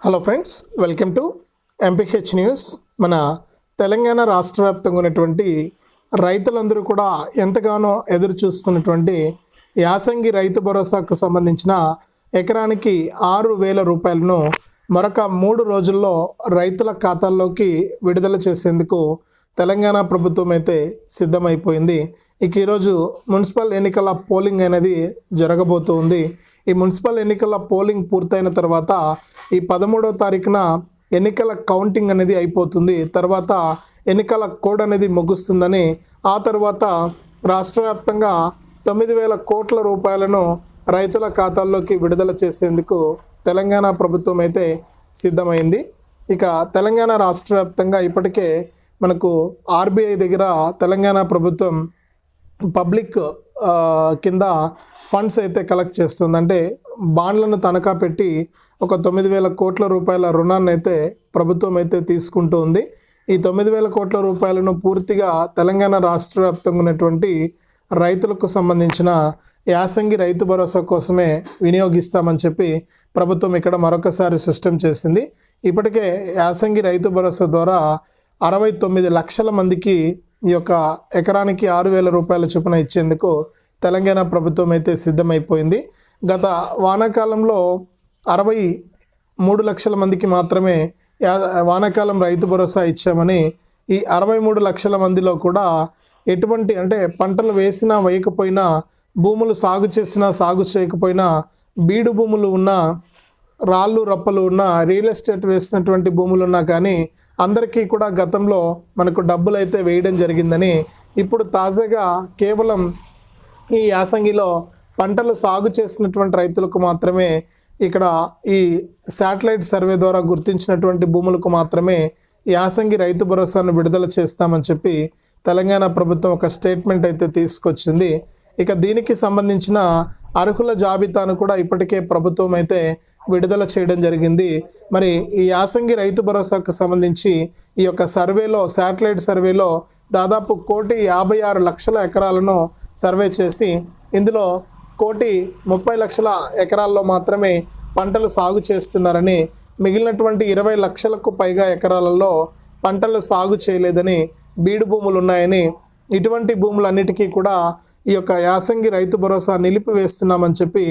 Hello friends welcome to MPH news మన తెలంగాణ రాష్ట్ర వ్యాప్తంగా ఉన్నటువంటి రైతులందరూ కూడా ఎంతగానో ఎదురు చూస్తున్నటువంటి యాసంగి రైతు భరోసాకు సంబంధించిన ఎకరానికి ఆరు వేల రూపాయలను మరొక మూడు రోజుల్లో రైతుల ఖాతాల్లోకి విడుదల చేసేందుకు తెలంగాణ ప్రభుత్వం అయితే సిద్ధమైపోయింది. ఇక ఈరోజు మున్సిపల్ ఎన్నికల పోలింగ్ అనేది జరగబోతుంది. ఈ మున్సిపల్ ఎన్నికల పోలింగ్ పూర్తయిన తర్వాత ఈ పదమూడవ తారీఖున ఎన్నికల కౌంటింగ్ అనేది అయిపోతుంది. తర్వాత ఎన్నికల కోడ్ అనేది ముగుస్తుందని ఆ తర్వాత రాష్ట్ర వ్యాప్తంగా తొమ్మిది వేల కోట్ల రూపాయలను రైతుల ఖాతాల్లోకి విడుదల చేసేందుకు తెలంగాణ ప్రభుత్వం అయితే సిద్ధమైంది. ఇక తెలంగాణ రాష్ట్ర వ్యాప్తంగా ఇప్పటికే మనకు ఆర్బీఐ దగ్గర తెలంగాణ ప్రభుత్వం పబ్లిక్ కింద ఫండ్స్ అయితే కలెక్ట్ చేస్తుందంటే బాండ్లను తనఖా పెట్టి ఒక తొమ్మిది వేల కోట్ల రూపాయల రుణాన్ని అయితే ప్రభుత్వం అయితే తీసుకుంటూ ఉంది ఈ తొమ్మిది వేల కోట్ల రూపాయలను పూర్తిగా తెలంగాణ రాష్ట్ర వ్యాప్తంగా ఉన్నటువంటి రైతులకు సంబంధించిన యాసంగి రైతు భరోసా కోసమే వినియోగిస్తామని చెప్పి ప్రభుత్వం ఇక్కడ మరొకసారి సిస్టమ్ చేసింది. ఇప్పటికే యాసంగి రైతు భరోసా ద్వారా అరవై తొమ్మిది లక్షల మందికి ఈ యొక్క ఎకరానికి ఆరు వేల రూపాయల చొప్పున ఇచ్చేందుకు తెలంగాణ ప్రభుత్వం అయితే సిద్ధమైపోయింది. గత వానాకాలంలో అరవై మూడు లక్షల మందికి మాత్రమే వానాకాలం రైతు భరోసా ఇచ్చామని ఈ అరవై మూడు లక్షల మందిలో కూడా ఎటువంటి అంటే పంటలు వేసినా వేయకపోయినా భూములు సాగు చేసినా సాగు చేయకపోయినా బీడు భూములు ఉన్న రాళ్ళు రప్పలు ఉన్న రియల్ ఎస్టేట్ వేసినటువంటి భూములు ఉన్నా కానీ అందరికీ కూడా గతంలో మనకు డబ్బులు అయితే వేయడం జరిగిందని ఇప్పుడు తాజాగా కేవలం ఈ యాసంగిలో పంటలు సాగు చేసినటువంటి రైతులకు మాత్రమే ఇక్కడ ఈ శాటిలైట్ సర్వే ద్వారా గుర్తించినటువంటి భూములకు మాత్రమే యాసంగి రైతు భరోసాను విడుదల చేస్తామని చెప్పి తెలంగాణ ప్రభుత్వం ఒక స్టేట్మెంట్ అయితే తీసుకొచ్చింది. ఇక దీనికి సంబంధించిన అర్హుల జాబితాను కూడా ఇప్పటికే ప్రభుత్వం అయితే విడుదల చేయడం జరిగింది. మరి ఈ యాసంగి రైతు భరోసాకు సంబంధించి ఈ యొక్క సర్వేలో శాటిలైట్ సర్వేలో దాదాపు కోటి యాభై ఆరు లక్షల ఎకరాలను సర్వే చేసి ఇందులో కోటి ముప్పై లక్షల ఎకరాల్లో మాత్రమే పంటలు సాగు చేస్తున్నారని మిగిలినటువంటి ఇరవై లక్షలకు పైగా ఎకరాలలో పంటలు సాగు చేయలేదని బీడు భూములు ఉన్నాయని ఇటువంటి భూములన్నిటికీ కూడా ఈ యొక్క యాసంగి రైతు భరోసా నిలిపివేస్తున్నామని చెప్పి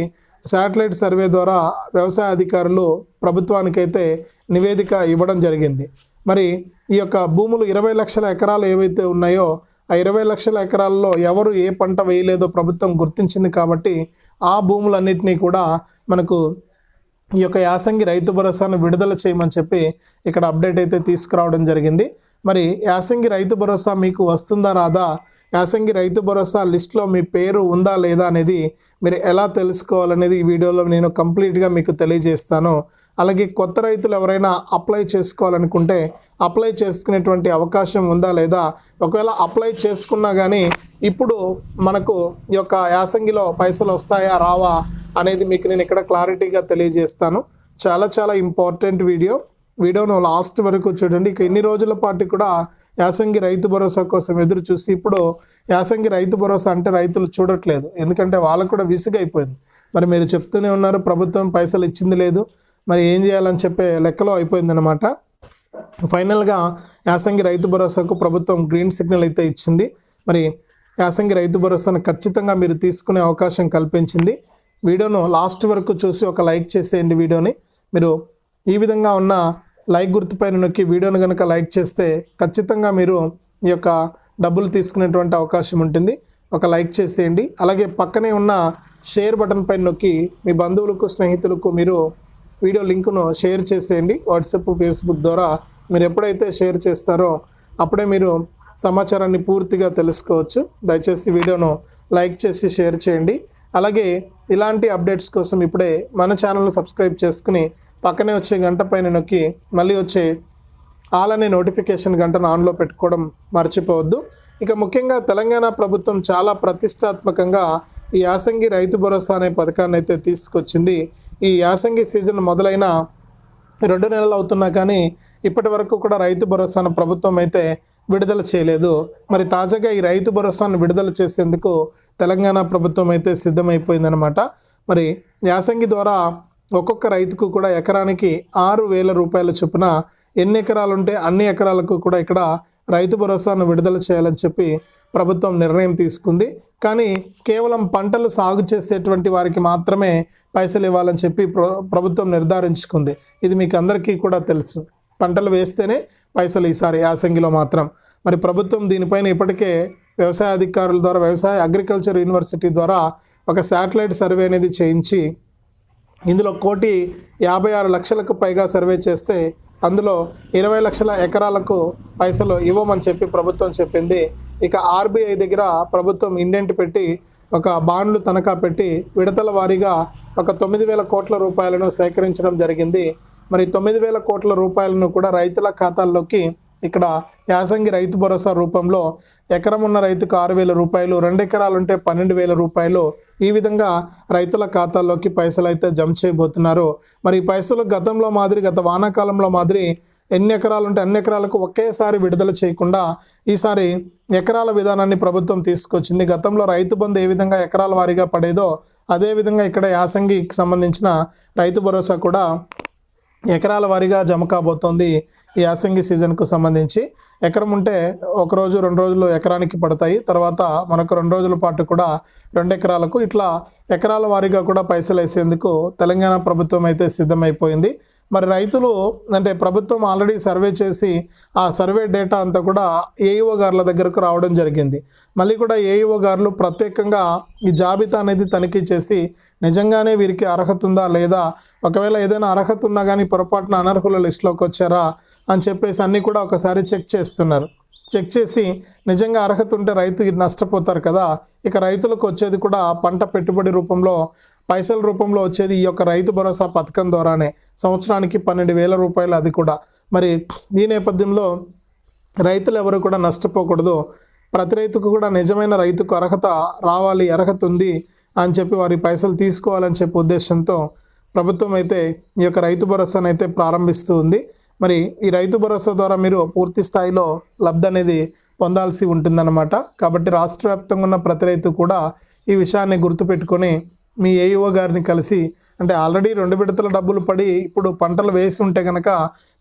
శాటిలైట్ సర్వే ద్వారా వ్యవసాయ అధికారులు ప్రభుత్వానికైతే నివేదిక ఇవ్వడం జరిగింది. మరి ఈ యొక్క భూములు ఇరవై లక్షల ఎకరాలు ఏవైతే ఉన్నాయో ఆ ఇరవై లక్షల ఎకరాల్లో ఎవరు ఏ పంట వేయలేదో ప్రభుత్వం గుర్తించింది కాబట్టి ఆ భూములన్నింటినీ కూడా మనకు ఈ యొక్క యాసంగి రైతు భరోసాను విడుదల చేయమని చెప్పి ఇక్కడ అప్డేట్ అయితే తీసుకురావడం జరిగింది. మరి యాసంగి రైతు భరోసా మీకు వస్తుందా రాదా? యాసంగి రైతు భరోసా లిస్ట్లో మీ పేరు ఉందా లేదా అనేది మీరు ఎలా తెలుసుకోవాలనేది ఈ వీడియోలో నేను కంప్లీట్గా మీకు తెలియజేస్తాను. అలాగే కొత్త రైతులు ఎవరైనా అప్లై చేసుకోవాలనుకుంటే అప్లై చేసుకునేటువంటి అవకాశం ఉందా లేదా? ఒకవేళ అప్లై చేసుకున్నా కానీ ఇప్పుడు మనకు ఈ యొక్క యాసంగిలో పైసలు వస్తాయా రావా అనేది మీకు నేను ఇక్కడ క్లారిటీగా తెలియజేస్తాను. చాలా చాలా ఇంపార్టెంట్ వీడియో. వీడియోను లాస్ట్ వరకు చూడండి ఇక ఇన్ని రోజుల పాటు కూడా యాసంగి రైతు భరోసా కోసం ఎదురు చూసి ఇప్పుడు యాసంగి రైతు భరోసా అంటే రైతులు చూడట్లేదు. ఎందుకంటే వాళ్ళకు కూడా విసుగైపోయింది. మరి మీరు చెప్తూనే ఉన్నారు ప్రభుత్వం పైసలు ఇచ్చింది లేదు. మరి ఏం చేయాలని చెప్పే లెక్కలో అయిపోయిందనమాట ఫైనల్గా యాసంగి రైతు భరోసాకు ప్రభుత్వం గ్రీన్ సిగ్నల్ అయితే ఇచ్చింది. మరి యాసంగి రైతు భరోసాను ఖచ్చితంగా మీరు తీసుకునే అవకాశం కల్పించింది. వీడియోను లాస్ట్ వరకు చూసి ఒక లైక్ చేసేయండి వీడియోని. మీరు ఈ విధంగా ఉన్న లైక్ గుర్తుపైన నొక్కి వీడియోను కనుక లైక్ చేస్తే ఖచ్చితంగా మీరు ఈ యొక్క డబ్బులు తీసుకునేటువంటి అవకాశం ఉంటుంది. ఒక లైక్ చేసేయండి. అలాగే పక్కనే ఉన్న షేర్ బటన్ పైన నొక్కి మీ బంధువులకు స్నేహితులకు మీరు వీడియో లింకును షేర్ చేసేయండి. వాట్సాప్ ఫేస్బుక్ ద్వారా మీరు ఎప్పుడైతే షేర్ చేస్తారో అప్పుడే మీరు సమాచారాన్ని పూర్తిగా తెలుసుకోవచ్చు. దయచేసి వీడియోను లైక్ చేసి షేర్ చేయండి. అలాగే ఇలాంటి అప్డేట్స్ కోసం ఇప్పుడే మన ఛానల్ని సబ్స్క్రైబ్ చేసుకుని పక్కనే వచ్చే గంట పైన నొక్కి మళ్ళీ వచ్చే ఆల్ అనే నోటిఫికేషన్ గంటను ఆన్లో పెట్టుకోవడం మర్చిపోవద్దు. ఇక ముఖ్యంగా తెలంగాణ ప్రభుత్వం చాలా ప్రతిష్టాత్మకంగా ఈ యాసంగి రైతు భరోసా అనే పథకాన్ని అయితే తీసుకొచ్చింది. ఈ యాసంగి సీజన్ మొదలైన రెండు నెలలు అవుతున్నా కానీ ఇప్పటి వరకు కూడా రైతు భరోసాను ప్రభుత్వం అయితే విడుదల చేయలేదు. మరి తాజాగా ఈ రైతు భరోసాను విడుదల చేసేందుకు తెలంగాణ ప్రభుత్వం అయితే సిద్ధమైపోయిందనమాట మరి యాసంగి ద్వారా ఒక్కొక్క రైతుకు కూడా ఎకరానికి ఆరు వేల రూపాయల చొప్పున ఎన్ని ఎకరాలు ఉంటే అన్ని ఎకరాలకు కూడా ఇక్కడ రైతు భరోసాను విడుదల చేయాలని చెప్పి ప్రభుత్వం నిర్ణయం తీసుకుంది. కానీ కేవలం పంటలు సాగు చేసేటువంటి వారికి మాత్రమే పైసలు ఇవ్వాలని చెప్పి ప్ర- ప్రభుత్వం నిర్ధారించుకుంది. ఇది మీకు అందరికీ కూడా తెలుసు. పంటలు వేస్తేనే పైసలు ఈసారి యాసంగిలో మాత్రం. మరి ప్రభుత్వం దీనిపైన ఇప్పటికే వ్యవసాయ అధికారుల ద్వారా వ్యవసాయ అగ్రికల్చర్ యూనివర్సిటీ ద్వారా ఒక శాటిలైట్ సర్వే అనేది చేయించి ఇందులో కోటి యాభై ఆరు లక్షలకు పైగా సర్వే చేస్తే అందులో ఇరవై లక్షల ఎకరాలకు పైసలు ఇవ్వమని చెప్పి ప్రభుత్వం చెప్పింది. ఇక ఆర్బీఐ దగ్గర ప్రభుత్వం ఇండెంట్ పెట్టి ఒక బాండ్లు తనఖా పెట్టి విడతల వారీగా ఒక తొమ్మిది వేల కోట్ల రూపాయలను సేకరించడం జరిగింది. మరి తొమ్మిది వేల కోట్ల రూపాయలను కూడా రైతుల ఖాతాల్లోకి ఇక్కడ యాసంగి రైతు భరోసా రూపంలో ఎకరం ఉన్న రైతుకు ఆరు వేల రూపాయలు రెండు ఎకరాలు ఉంటే పన్నెండు వేల రూపాయలు ఈ విధంగా రైతుల ఖాతాల్లోకి పైసలు అయితే జమ చేయబోతున్నారు. మరి ఈ పైసలు గతంలో మాదిరి గత వానాకాలంలో మాదిరి ఎన్ని ఎకరాలు ఉంటే అన్ని ఎకరాలకు ఒకేసారి విడుదల చేయకుండా ఈసారి ఎకరాల విధానాన్ని ప్రభుత్వం తీసుకొచ్చింది. గతంలో రైతు బంధు ఏ విధంగా ఎకరాల వారీగా పడేదో అదేవిధంగా ఇక్కడ యాసంగికి సంబంధించిన రైతు భరోసా కూడా ఎకరాల వారీగా జమ కాబోతోంది. ఈ యాసంగి సీజన్కు సంబంధించి. ఎకరం ఉంటే ఒక రోజు రెండు రోజులు ఎకరానికి పడతాయి. తర్వాత మనకు రెండు రోజుల పాటు కూడా రెండు ఎకరాలకు ఇట్లా ఎకరాల వారీగా కూడా పైసలు వేసేందుకు తెలంగాణ ప్రభుత్వం అయితే సిద్ధమైపోయింది. మరి రైతులు అంటే ప్రభుత్వం ఆల్రెడీ సర్వే చేసి ఆ సర్వే డేటా అంతా కూడా ఏఈఓ గారుల దగ్గరకు రావడం జరిగింది. మళ్ళీ కూడా ఏఈఓ గారులు ప్రత్యేకంగా ఈ జాబితా అనేది తనిఖీ చేసి నిజంగానే వీరికి అర్హత ఉందా లేదా? ఒకవేళ ఏదైనా అర్హత ఉన్నా కానీ పొరపాటున అనర్హుల లిస్టులోకి వచ్చారా? అని చెప్పేసి అన్నీ కూడా ఒకసారి చెక్ చేస్తున్నారు. చెక్ చేసి నిజంగా అర్హత ఉంటే రైతు నష్టపోతారు కదా ఇక రైతులకు వచ్చేది కూడా పంట పెట్టుబడి రూపంలో పైసల రూపంలో వచ్చేది ఈ యొక్క రైతు భరోసా పథకం ద్వారానే. సంవత్సరానికి పన్నెండు వేల రూపాయలు అది కూడా. మరి ఈ నేపథ్యంలో రైతులు ఎవరు కూడా నష్టపోకూడదు. ప్రతి రైతుకు కూడా నిజమైన రైతుకు అర్హత రావాలి అర్హత ఉంది అని చెప్పి వారి పైసలు తీసుకోవాలని చెప్పే ఉద్దేశంతో ప్రభుత్వం అయితే ఈ యొక్క రైతు భరోసాను అయితే ప్రారంభిస్తూ ఉంది. మరి ఈ రైతు భరోసా ద్వారా మీరు పూర్తి స్థాయిలో లబ్ధి అనేది పొందాల్సి ఉంటుందన్నమాట. కాబట్టి రాష్ట్ర వ్యాప్తంగా ఉన్న ప్రతి రైతు కూడా ఈ విషయాన్ని గుర్తుపెట్టుకొని మీ ఏఈఓ గారిని కలిసి అంటే ఆల్రెడీ రెండు విడతల డబ్బులు పడి ఇప్పుడు పంటలు వేసి ఉంటే కనుక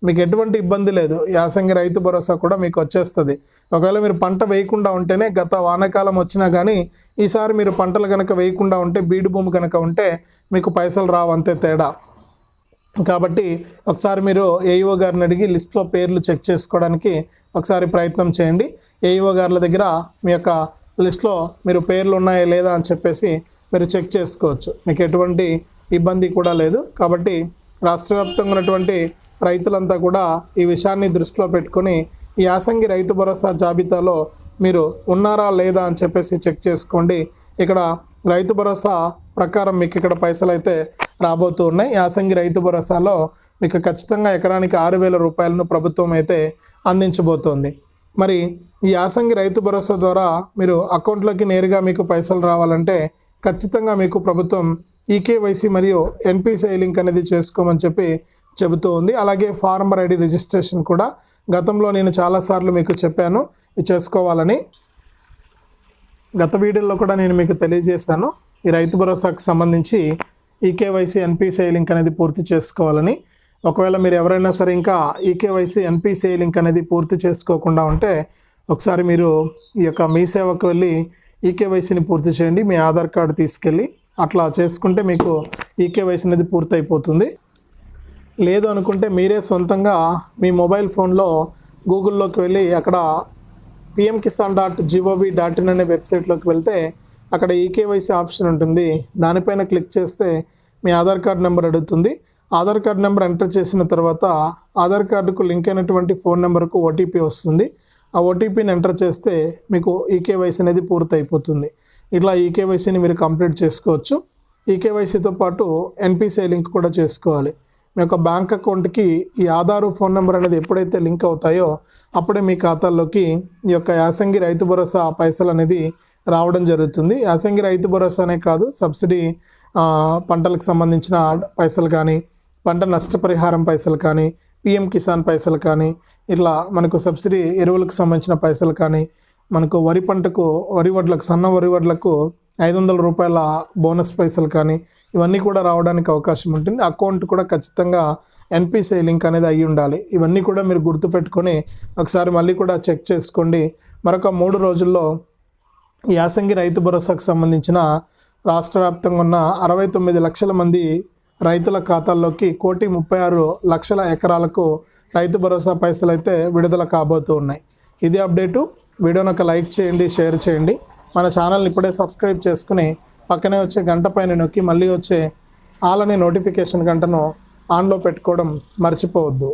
మీకు ఎటువంటి ఇబ్బంది లేదు. యాసంగి రైతు భరోసా కూడా మీకు వచ్చేస్తుంది. ఒకవేళ మీరు పంట వేయకుండా ఉంటేనే గత వానాకాలం వచ్చినా కానీ ఈసారి మీరు పంటలు కనుక వేయకుండా ఉంటే బీడు భూమి కనుక ఉంటే మీకు పైసలు రావు అంతే తేడా. కాబట్టి ఒకసారి మీరు ఏఈఓ గారిని అడిగి లిస్ట్లో పేర్లు చెక్ చేసుకోవడానికి ఒకసారి ప్రయత్నం చేయండి. ఏఈఓ గారుల దగ్గర మీ యొక్క లిస్ట్లో మీరు పేర్లు ఉన్నాయా లేదా అని చెప్పేసి మీరు చెక్ చేసుకోవచ్చు. మీకు ఎటువంటి ఇబ్బంది కూడా లేదు. కాబట్టి రాష్ట్ర వ్యాప్తంగా ఉన్నటువంటి రైతులంతా కూడా ఈ విషయాన్ని దృష్టిలో పెట్టుకొని ఈ యాసంగి రైతు భరోసా జాబితాలో మీరు ఉన్నారా లేదా అని చెప్పేసి చెక్ చేసుకోండి. ఇక్కడ రైతు భరోసా ప్రకారం మీకు ఇక్కడ పైసలు అయితే రాబోతూ ఉన్నాయి. యాసంగి రైతు భరోసాలో మీకు ఖచ్చితంగా ఎకరానికి ఆరు వేల రూపాయలను ప్రభుత్వం అయితే అందించబోతోంది. మరి ఈ యాసంగి రైతు భరోసా ద్వారా మీరు అకౌంట్లోకి నేరుగా మీకు పైసలు రావాలంటే ఖచ్చితంగా మీకు ప్రభుత్వం ఈకేవైసీ మరియు ఎన్పిసిఐ లింక్ అనేది చేసుకోమని చెప్పి చెబుతూ ఉంది. అలాగే ఫార్మర్ ఐడి రిజిస్ట్రేషన్ కూడా గతంలో నేను చాలాసార్లు మీకు చెప్పాను. చేసుకోవాలని గత వీడియోలో కూడా నేను మీకు తెలియజేశాను. ఈ రైతు భరోసాకు సంబంధించి ఈకేవైసీ ఎన్పిసిఐ లింక్ అనేది పూర్తి చేసుకోవాలని. ఒకవేళ మీరు ఎవరైనా సరే ఇంకా ఈకేవైసీ ఎన్పిసిఐ లింక్ అనేది పూర్తి చేసుకోకుండా ఉంటే ఒకసారి మీరు ఈ యొక్క మీ సేవకు వెళ్ళి ఈకేవైసీని పూర్తి చేయండి మీ ఆధార్ కార్డు తీసుకెళ్ళి అట్లా చేసుకుంటే మీకు ఈకేవైసీ అనేది పూర్తయిపోతుంది. లేదు అనుకుంటే మీరే సొంతంగా మీ మొబైల్ ఫోన్లో గూగుల్లోకి వెళ్ళి అక్కడ PM Kisan dot G O V dot in అనే వెబ్సైట్లోకి వెళ్తే అక్కడ ఈకేవైసీ ఆప్షన్ ఉంటుంది. దానిపైన క్లిక్ చేస్తే మీ ఆధార్ కార్డ్ నెంబర్ అడుగుతుంది. ఆధార్ కార్డ్ నెంబర్ ఎంటర్ చేసిన తర్వాత ఆధార్ కార్డుకు లింక్ అయినటువంటి ఫోన్ నెంబర్కు ఓటీపీ వస్తుంది. ఆ ఓటీపీని ఎంటర్ చేస్తే మీకు ఈకేవైసీ అనేది పూర్తయిపోతుంది. ఇట్లా ఈకేవైసీని మీరు కంప్లీట్ చేసుకోవచ్చు. ఈకేవైసీతో పాటు ఎన్పిసిఐ లింక్ కూడా చేసుకోవాలి. మీ యొక్క బ్యాంక్ అకౌంట్కి ఈ ఆధారు ఫోన్ నెంబర్ అనేది ఎప్పుడైతే లింక్ అవుతాయో అప్పుడే మీ ఖాతాల్లోకి ఈ యొక్క యాసంగి రైతు భరోసా పైసలు అనేది రావడం జరుగుతుంది. యాసంగి రైతు భరోసానే కాదు సబ్సిడీ పంటలకు సంబంధించిన పైసలు కానీ పంట నష్టపరిహారం పైసలు కానీ పిఎం కిసాన్ పైసలు కానీ ఇట్లా మనకు సబ్సిడీ ఎరువులకు సంబంధించిన పైసలు కానీ మనకు వరి పంటకు వరి వడ్లకు సన్న వరి వడ్లకు ఐదు వందల రూపాయల బోనస్ పైసలు కానీ ఇవన్నీ కూడా రావడానికి అవకాశం ఉంటుంది. అకౌంట్ కూడా ఖచ్చితంగా ఎన్పిసిఐ లింక్ అనేది అయ్యి ఉండాలి. ఇవన్నీ కూడా మీరు గుర్తుపెట్టుకొని ఒకసారి మళ్ళీ కూడా చెక్ చేసుకోండి. మరొక మూడు రోజుల్లో యాసంగి రైతు భరోసాకు సంబంధించిన రాష్ట్ర వ్యాప్తంగా ఉన్న అరవై తొమ్మిది లక్షల మంది రైతుల ఖాతాల్లోకి కోటి ముప్పై ఆరు లక్షల ఎకరాలకు రైతు భరోసా పైసలు అయితే విడుదల కాబోతూ ఉన్నాయి. ఇది అప్డేటు. వీడియోని ఒక లైక్ చేయండి షేర్ చేయండి. మన ఛానల్ని ఇప్పుడే సబ్స్క్రైబ్ చేసుకుని పక్కనే వచ్చే గంట పైన నొక్కి మళ్ళీ వచ్చే ఆలని నోటిఫికేషన్ గంటను ఆన్లో పెట్టుకోవడం మర్చిపోవద్దు.